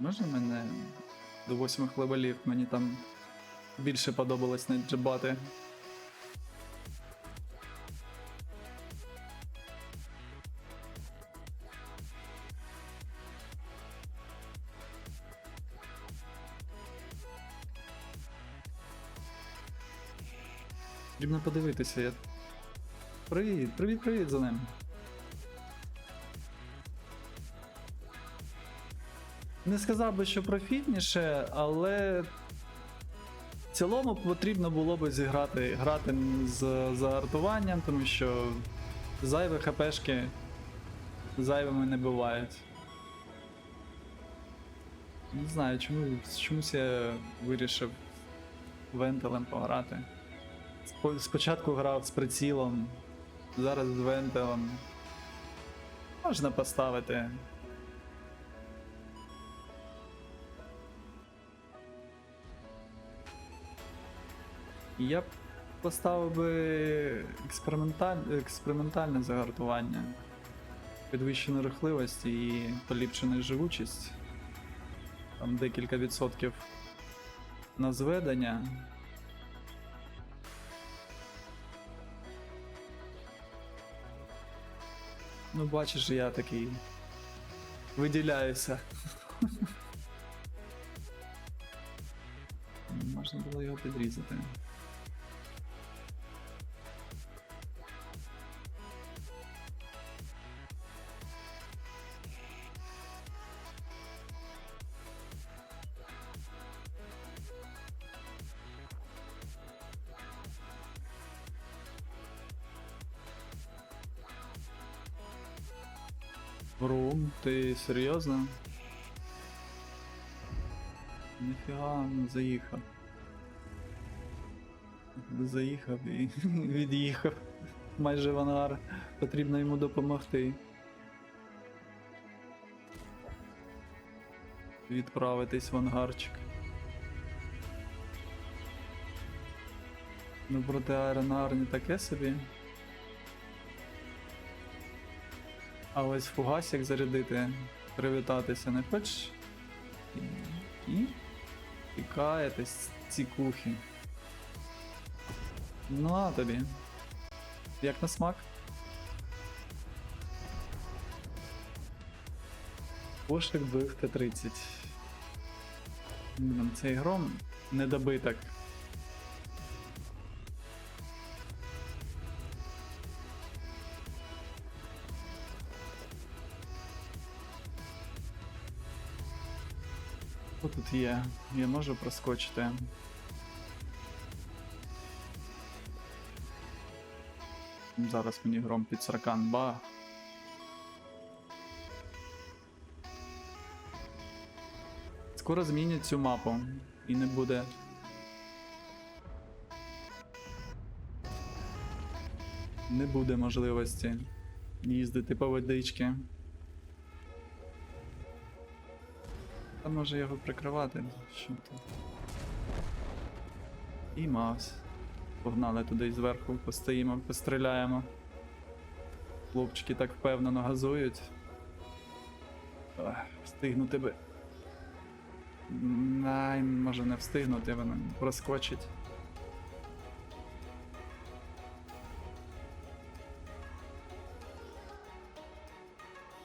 Можна мене до восьмих левелів? Мені там більше подобалось не джебати. Потрібно подивитися. Я... Привіт, привіт, привіт за ним. Не сказав би, що профітніше, але в цілому потрібно було би зіграти грати з загартуванням, тому що зайві хпшки зайвими не бувають. Не знаю, чому, чомусь я вирішив вентилем пограти. Спочатку грав з прицілом, зараз з вентилем. Можна поставити. Я б поставив би експерименталь... експериментальне загартування, підвищену рухливість і поліпшену живучість. Там декілька відсотків на зведення. Ну, бачиш, я такий виділяюся. Можна було його підрізати. Рум, ти серйозно? Ніфіга не заїхав. Заїхав і від'їхав. Майже в ангар. Потрібно йому допомогти. Відправитись в ангарчик. Ну проти Айрон не таке собі. А ось фугасик зарядити, привітатися не хочеш? І, і тікаєтесь ці кухи. Ну а тобі. Як на смак? Пошик бив Т-30. Блін, Цей гром недобиток. Тут є? Я можу проскочити. Зараз мені гром під саркан ба. Скоро змінять цю мапу і не буде. Не буде можливості їздити по водички. Та може його прикривати. Тут? І Мавс. Погнали туди зверху, постоїмо, постріляємо. Хлопчики так впевнено газують. Ах, встигнути би. Най, може не встигнути, воно проскочить.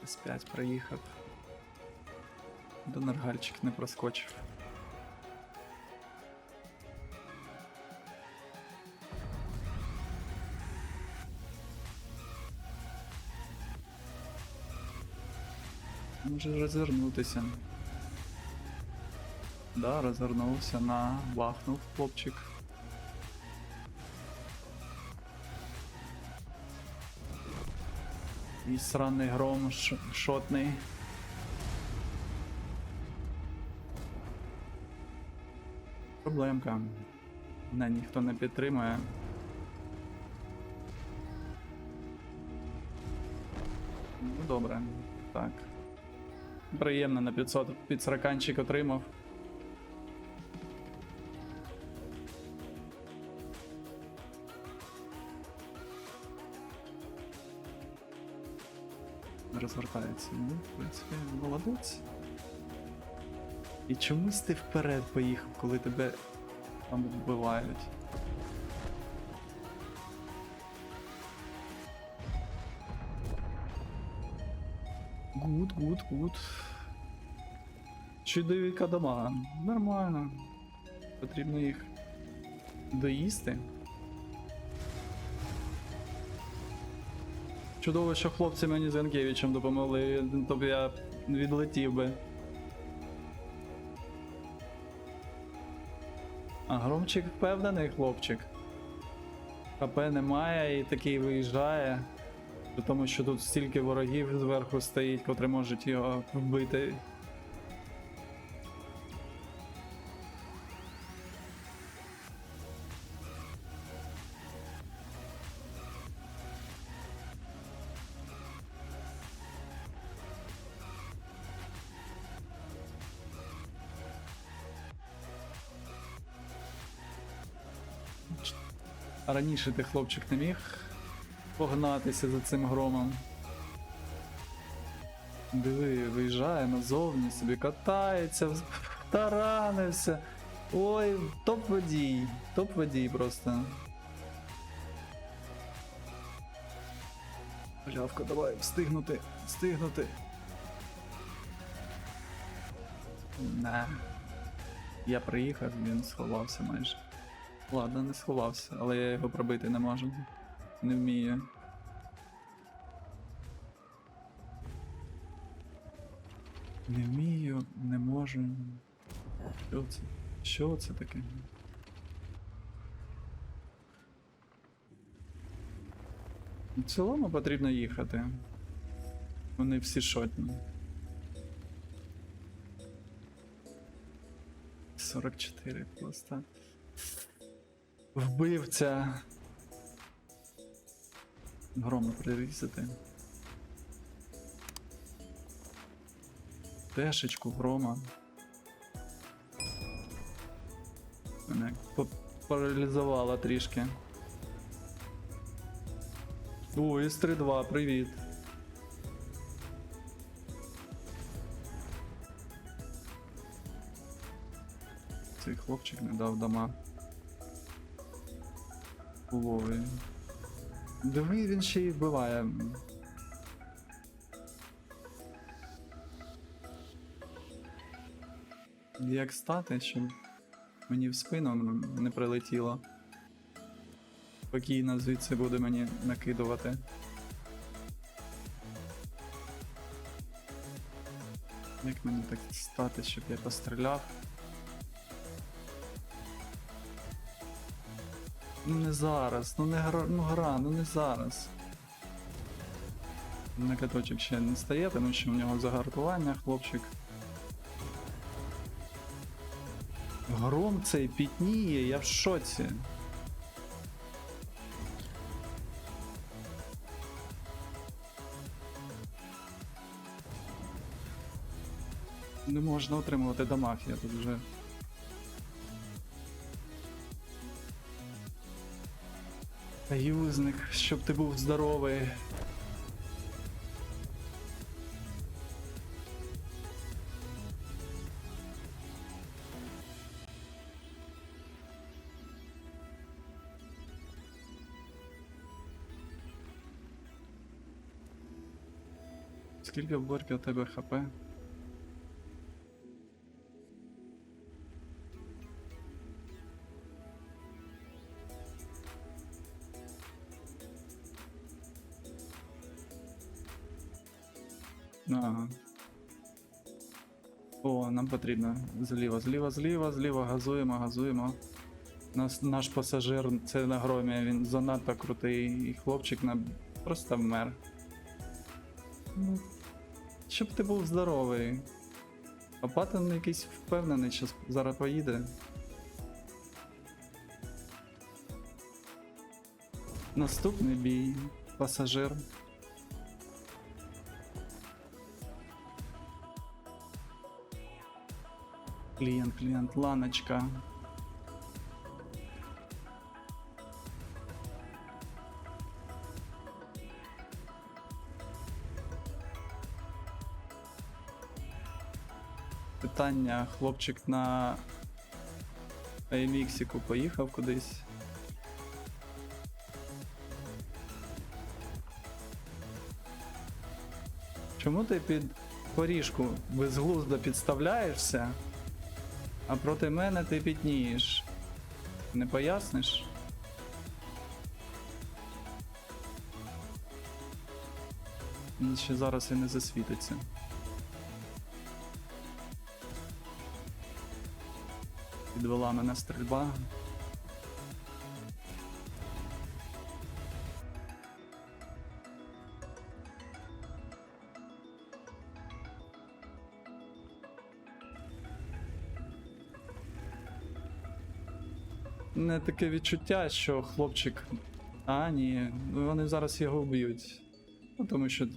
С5 проїхав. До Наргальчик не проскочив. Може розвернутися. Да, розвернувся на бахнув хлопчик. І сраний гром шотний. Проблемка. Мене ніхто не підтримує. Ну добре, так. Приємно на 500 під сраканчик отримав. Розвертається. Ну, в принципі, молодець. І чомусь ти вперед поїхав, коли тебе там вбивають. Гуд, гуд, гуд. Чудові кадама. Нормально. Потрібно їх доїсти. Чудово, що хлопці мені з Янкевичем допомогли, то б я відлетів би. А громчик впевнений хлопчик. ХП немає і такий виїжджає. При тому, що тут стільки ворогів зверху стоїть, котрі можуть його вбити. Раніше ти хлопчик не міг погнатися за цим громом. Диви, виїжджає назовні, собі катається, таранився. Ой, топ водій, топ водій просто. Лявка, давай, встигнути, встигнути. На. Я приїхав, він сховався майже. Ладно, не сховався, але я його пробити не можу. Не вмію. Не вмію, не можу. Що це? Що це таке? В цілому потрібно їхати. Вони всі шотні. 44 просто. Вбивця. Грома прирізати. Тешечку грома. Мене паралізувала трішки. О, С-3-2, привіт. Цей хлопчик не дав дома. Ловий. Диви, він ще й вбиває. Як стати, щоб мені в спину не прилетіло. Спокійно звідси буде мені накидувати. Як мені так стати, щоб я постріляв? Ну не зараз, ну не гра, ну гра, ну не зараз. На каточок ще не стає, тому що в нього загартування, хлопчик. Гром цей пітніє, я в шоці. Не можна отримувати дамаг, я тут вже. Юзник, щоб ти був здоровий. Скільки в борки у тебе хп? Ага. О, нам потрібно зліва, зліва, зліва, зліва, газуємо, газуємо. Нас, наш пасажир, це на громі, він занадто крутий, і хлопчик на просто вмер. Ну, щоб ти був здоровий. А Паттон якийсь впевнений, що зараз поїде. Наступний бій. Пасажир. Клієнт, клієнт, ланочка. питання. Хлопчик на Мексику поїхав кудись. Чому ти під поріжку безглуздо підставляєшся, а проти мене ти піднієш? Не поясниш? Він ще зараз і не засвітиться. Підвела мене стрільба. Не таке відчуття, що хлопчик. А, ні, вони зараз його вб'ють. Ну, тому що.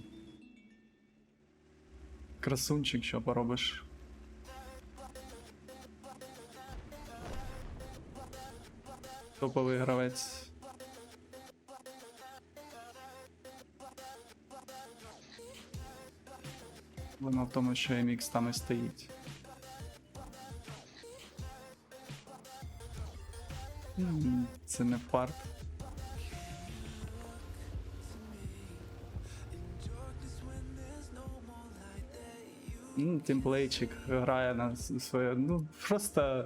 Красунчик, що поробиш. Топовий гравець. Воно в тому, що MX там і стоїть. М, Це не фарт. Ну, Тімплейчик грає на своє. Ну, просто.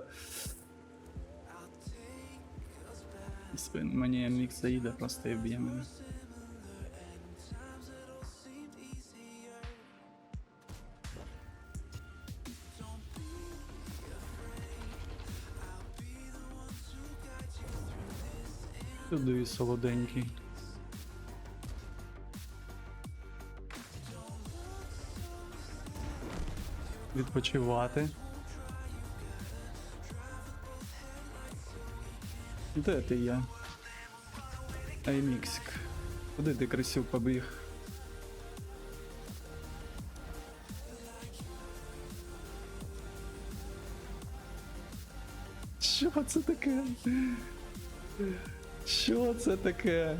Мені мікс заїде, просто і б'є мене. Туди солоденький. Відпочивати. Де ти є? Айміксик. Куди ти крисюк побіг? Що це таке? Що це таке?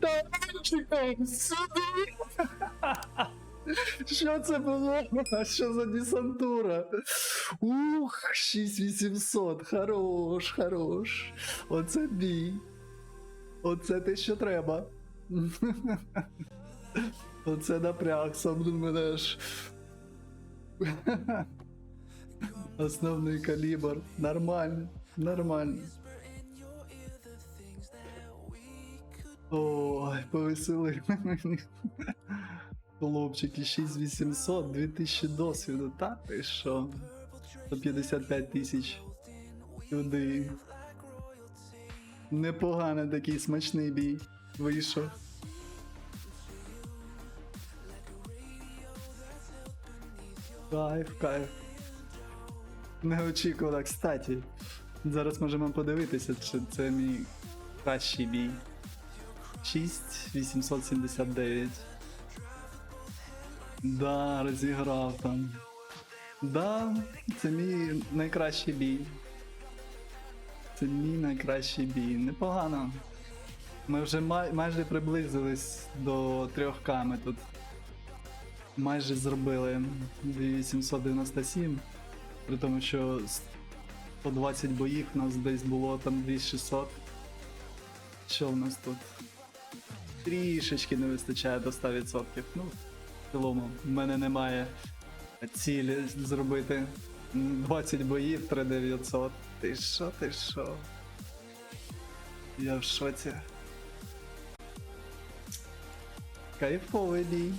Танчиком сюди! Що це було? Що за десантура? Ух, 6800, хорош, хорош. Оце бій. Оце те, що треба. Оце напряг, сам мене. Основний калібр. Нормально, нормально. Ой, повеселив мені. Хлопчики, 6800, 2000 досвіду, та ти що? 155 тисяч. Туди. Непоганий такий смачний бій. Вийшов. Кайф, кайф. Неочікувано, кстати. Зараз можемо подивитися, чи це мій кращий бій. 6879. Да, розіграв там. Да, це мій найкращий бій. Це мій найкращий бій. Непогано. Ми вже май- майже приблизились до 3К ми тут. Майже зробили 2897. При тому, що 120 боїв у нас десь було там 2600. Що в нас тут? Трішечки не вистачає до 100%. Ну, в цілому, в мене немає цілі зробити 20 боїв 3900. Ти що, ти що? Я в шоці. Кайфовий бій.